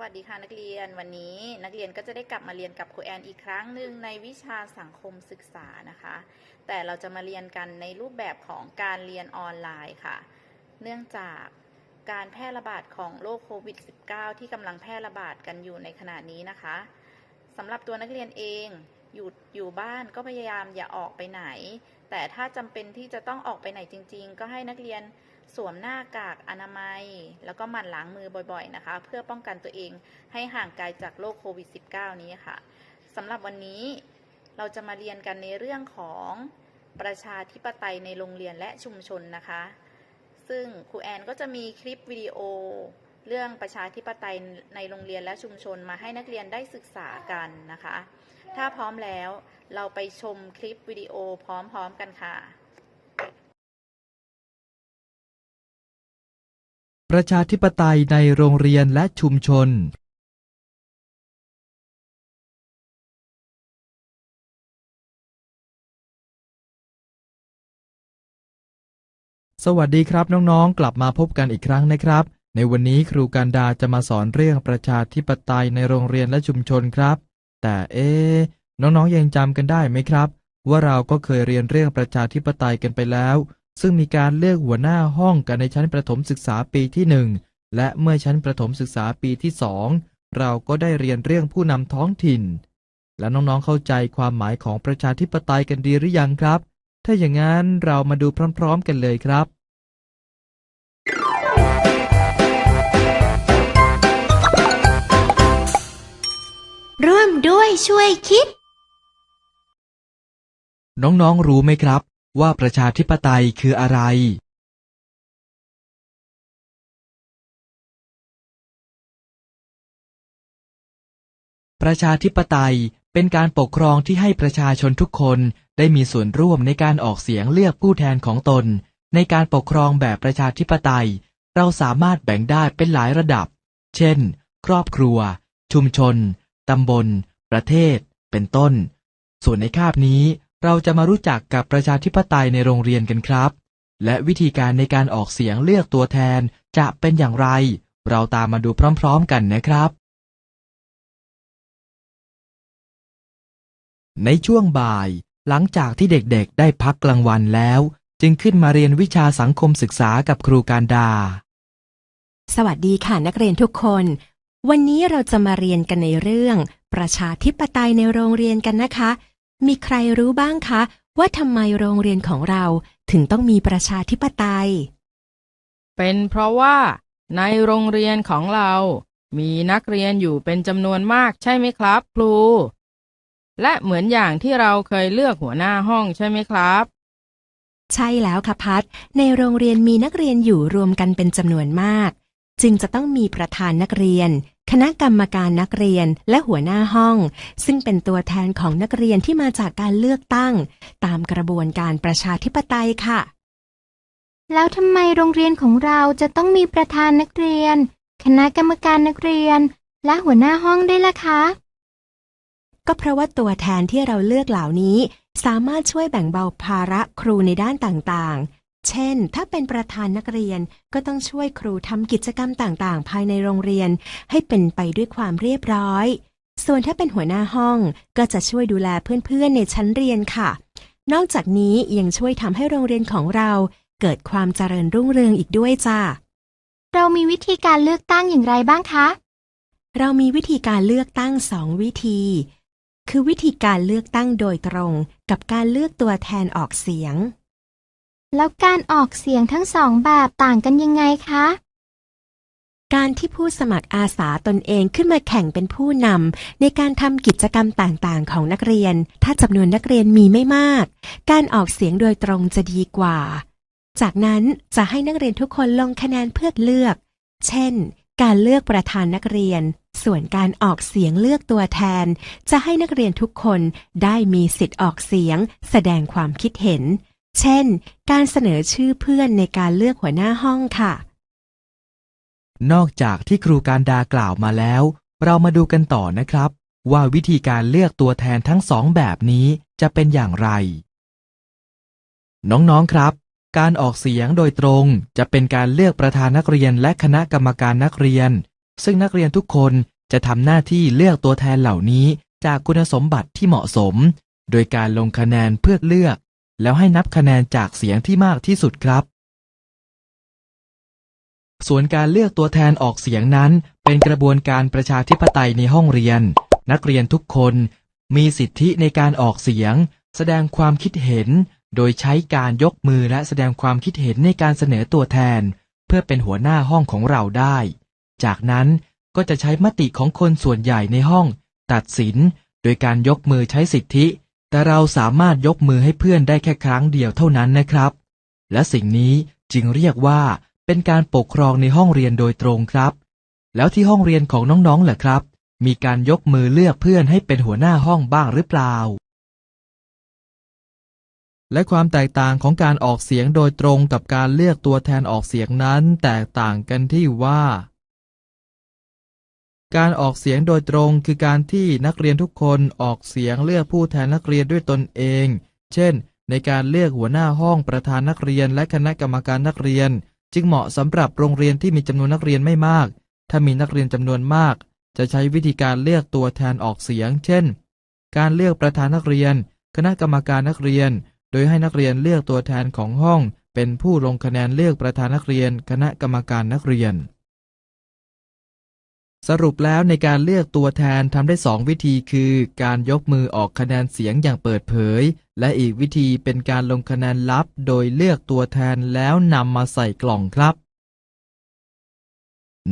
วัสดีค่ะนักเรียนวันนี้นักเรียนก็จะได้กลับมาเรียนกับครูแอนอีกครั้งหนึ่งในวิชาสังคมศึกษานะคะ แต่เราจะมาเรียนกันในรูปแบบของการเรียนออนไลน์ค่ะ เนื่องจากการแพร่ระบาดของโรคโควิด -19 ที่กำลังแพร่ระบาดกันอยู่ในขณะนี้นะคะสำหรับตัวนักเรียนเองอยู่อยู่บ้านก็พยายามอย่าออกไปไหน แต่ถ้าจำเป็นที่จะต้องออกไปไหนจริง ๆ ก็ให้นักเรียน สวมหน้ากากอนามัย แล้วก็หมั่นล้างมือบ่อยๆนะคะ เพื่อป้องกันตัวเองให้ห่างไกลจากโรคโควิด -19 นี้ค่ะสำหรับวันนี้เราจะมาเรียนกันในเรื่องของประชาธิปไตยในโรงเรียนและชุมชนนะคะ ซึ่งครูแอนก็จะมีคลิปวิดีโอ เรื่องประชาธิปไตยในโรงเรียนและชุมชนมาให้นักเรียนได้ศึกษากันนะคะ ถ้าพร้อมแล้วเราไปชมคลิปวิดีโอพร้อมๆกันค่ะ ประชาธิปไตยในโรงเรียนและชุมชนสวัสดีครับน้องๆ กลับมาพบกันอีกครั้งนะครับ ในวันนี้ครูการดาจะมาสอนเรื่องประชาธิปไตยในโรงเรียนและชุมชนครับ แต่เอ๊น้องๆยังจำกันได้ไหมครับ ว่าเราก็เคยเรียนเรื่องประชาธิปไตยกันไปแล้ว ซึ่งมีการเลือกหัวหน้าห้องกันในชั้นประถมศึกษาปีที่หนึ่งและเมื่อชั้นประถมศึกษาปีที่สองเราก็ได้เรียนเรื่องผู้นำท้องถิ่น และน้องๆเข้าใจความหมายของประชาธิปไตยกันดีหรือยังครับ ถ้าอย่างนั้นเรามาดูพร้อมๆกันเลยครับร่วมด้วยช่วยคิด น้องๆ รู้ไหมครับ ว่าประชาธิปไตยคืออะไรประชาธิปไตยเป็นการปกครองที่ให้ประชาชนทุกคนได้มีส่วนร่วมในการออกเสียงเลือกผู้แทนของตน ในการปกครองแบบประชาธิปไตย เราสามารถแบ่งได้เป็นหลายระดับ เช่น ครอบครัว ชุมชน ตำบล ประเทศ เป็นต้น ส่วนในคาบนี้ เราจะมารู้จักกับประชาธิปไตยในโรงเรียนกันครับ และวิธีการในการออกเสียงเลือกตัวแทนจะเป็นอย่างไร เราตามมาดูพร้อมๆกันนะครับ ในช่วงบ่าย หลังจากที่เด็กๆ ได้พักกลางวันแล้ว จึงขึ้นมาเรียนวิชาสังคมศึกษากับครูการดา สวัสดีค่ะนักเรียนทุกคน วันนี้เราจะมาเรียนกันในเรื่อง ประชาธิปไตยในโรงเรียนกันนะคะ มีใครรู้บ้างคะ ว่าทำไมโรงเรียนของเราถึงต้องมีประชาธิปไตย เป็นเพราะว่า ในโรงเรียนของเรา มีนักเรียนอยู่เป็นจำนวนมากใช่ไหมครับ ครู และเหมือนอย่างที่เราเคยเลือกหัวหน้าห้องใช่ไหมครับ ใช่แล้วค่ะพัดในโรงเรียนมีนักเรียนอยู่รวมกันเป็นจำนวนมาก จึงจะต้องมีประธานนักเรียน คณะกรรมการนักเรียนและหัวหน้าห้อง ซึ่งเป็นตัวแทนของนักเรียนที่มาจากการเลือกตั้ง ตามกระบวนการประชาธิปไตยค่ะ แล้วทำไมโรงเรียนของเราจะต้องมีประธานนักเรียน คณะกรรมการนักเรียน และหัวหน้าห้องด้วยล่ะคะ ก็เพราะว่าตัวแทนที่เราเลือกเหล่านี้ สามารถช่วยแบ่งเบาภาระครูในด้านต่างๆ เช่น ถ้าเป็นประธานนักเรียนก็ต้องช่วยครูทำกิจกรรมต่างๆ ภายในโรงเรียน ให้เป็นไปด้วยความเรียบร้อย ส่วนถ้าเป็นหัวหน้าห้องก็จะช่วยดูแลเพื่อนๆในชั้นเรียนค่ะ นอกจากนี้ยังช่วยทำให้โรงเรียนของเรา เกิดความเจริญรุ่งเรืองอีกด้วยจ้าเรามีวิธีการเลือกตั้งอย่างไรบ้างคะ เรามีวิธีการเลือกตั้งสองวิธี คือวิธีการเลือกตั้งโดยตรง กับการเลือกตัวแทนออกเสียง แล้วการออกเสียงทั้งสองแบบต่างกันยังไงคะ การที่ผู้สมัครอาสาตนเองขึ้นมาแข่งเป็นผู้นำในการทำกิจกรรมต่างๆ ของนักเรียน ถ้าจำนวนนักเรียนมีไม่มาก การออกเสียงโดยตรงจะดีกว่า จากนั้นจะให้นักเรียนทุกคนลงคะแนนเพื่อเลือก เช่น การเลือกประธานนักเรียน ส่วนการออกเสียงเลือกตัวแทน จะให้นักเรียนทุกคนได้มีสิทธิ์ออกเสียง แสดงความคิดเห็น เช่น การเสนอชื่อเพื่อนในการเลือกหัวหน้าห้องค่ะ นอกจากที่ครูการดากล่าวมาแล้ว เรามาดูกันต่อนะครับ ว่าวิธีการเลือกตัวแทนทั้งสองแบบนี้จะเป็นอย่างไร น้องๆครับ การออกเสียงโดยตรงจะเป็นการเลือกประธานนักเรียนและคณะกรรมการนักเรียน ซึ่งนักเรียนทุกคนจะทำหน้าที่เลือกตัวแทนเหล่านี้จากคุณสมบัติที่เหมาะสม โดยการลงคะแนนเพื่อเลือก แล้วให้นับคะแนนจากเสียงที่มากที่สุดครับ ส่วนการเลือกตัวแทนออกเสียงนั้น เป็นกระบวนการประชาธิปไตยในห้องเรียน นักเรียนทุกคนมีสิทธิในการออกเสียง แสดงความคิดเห็น โดยใช้การยกมือและแสดงความคิดเห็นในการเสนอตัวแทน เพื่อเป็นหัวหน้าห้องของเราได้ จากนั้นก็จะใช้มติของคนส่วนใหญ่ในห้อง ตัดสิน โดยการยกมือใช้สิทธิ แต่เราสามารถยกมือให้เพื่อนได้แค่ครั้งเดียวเท่านั้นนะครับ และสิ่งนี้จึงเรียกว่าเป็นการปกครองในห้องเรียนโดยตรงครับ แล้วที่ห้องเรียนของน้องๆล่ะครับ มีการยกมือเลือกเพื่อนให้เป็นหัวหน้าห้องบ้างหรือเปล่า และความแตกต่างของการออกเสียงโดยตรงกับการเลือกตัวแทนออกเสียงนั้น แตกต่างกันที่ว่า การออกเสียงโดยตรงคือการที่นักเรียนทุกคนออกเสียงเลือกผู้แทนนักเรียนด้วยตนเอง เช่น ในการเลือกหัวหน้าห้องประธานนักเรียนและคณะกรรมการนักเรียน จึงเหมาะสำหรับโรงเรียนที่มีจำนวนนักเรียนไม่มาก ถ้ามีนักเรียนจำนวนมาก จะใช้วิธีการเลือกตัวแทนออกเสียง เช่น การเลือกประธานนักเรียน คณะกรรมการนักเรียน โดยให้นักเรียนเลือกตัวแทนของห้อง เป็นผู้ลงคะแนนเลือกประธานนักเรียน คณะกรรมการนักเรียน สรุปแล้วในการเลือกตัวแทนทำได้สองวิธีคือ การยกมือออกคะแนนเสียงอย่างเปิดเผย และอีกวิธีเป็นการลงคะแนนลับ โดยเลือกตัวแทนแล้วนำมาใส่กล่องครับ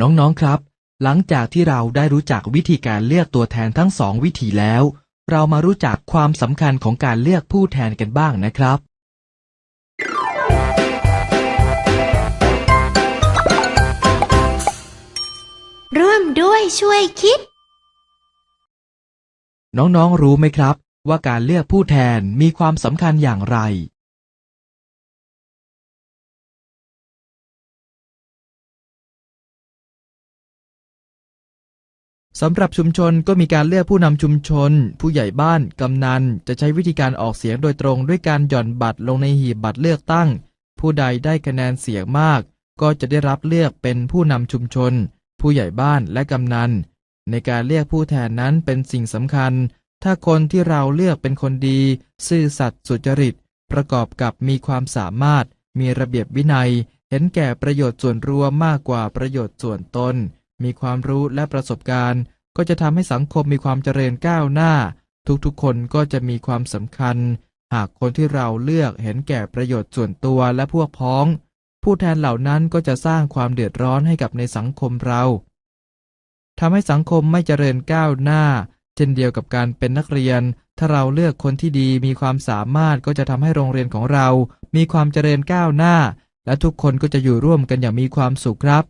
น้องๆครับ หลังจากที่เราได้รู้จักวิธีการเลือกตัวแทนทั้งสองวิธีแล้ว เรามารู้จักความสำคัญของการเลือกผู้แทนกันบ้างนะครับ ช่วยคิด น้องๆรู้ไหมครับ ว่าการเลือกผู้แทนมีความสำคัญอย่างไร สำหรับชุมชนก็มีการเลือกผู้นำชุมชน ผู้ใหญ่บ้าน กำนัน จะใช้วิธีการออกเสียงโดยตรงด้วยการหย่อนบัตรลงในหีบบัตรเลือกตั้ง ผู้ใดได้คะแนนเสียงมาก ก็จะได้รับเลือกเป็นผู้นำชุมชน ผู้ใหญ่บ้านและกำนัน ในการเลือกผู้แทนนั้นเป็นสิ่งสำคัญ ถ้าคนที่เราเลือกเป็นคนดี ซื่อสัตย์สุจริต ประกอบกับมีความสามารถ มีระเบียบวินัย เห็นแก่ประโยชน์ส่วนรวมมากกว่าประโยชน์ส่วนตน มีความรู้และประสบการณ์ ก็จะทำให้สังคมมีความเจริญก้าวหน้า ทุกๆ คนก็จะมีความสำคัญ หากคนที่เราเลือกเห็นแก่ประโยชน์ส่วนตัวและพวกพ้อง ผู้แทนเหล่านั้นก็จะสร้างความเดือดร้อนให้กับในสังคมเราทำให้สังคมไม่เจริญก้าวหน้า เช่นเดียวกับการเป็นนักเรียน ถ้าเราเลือกคนที่ดีมีความสามารถก็จะทำให้โรงเรียนของเรา มีความเจริญก้าวหน้า และทุกคนก็จะอยู่ร่วมกันอย่างมีความสุขครับ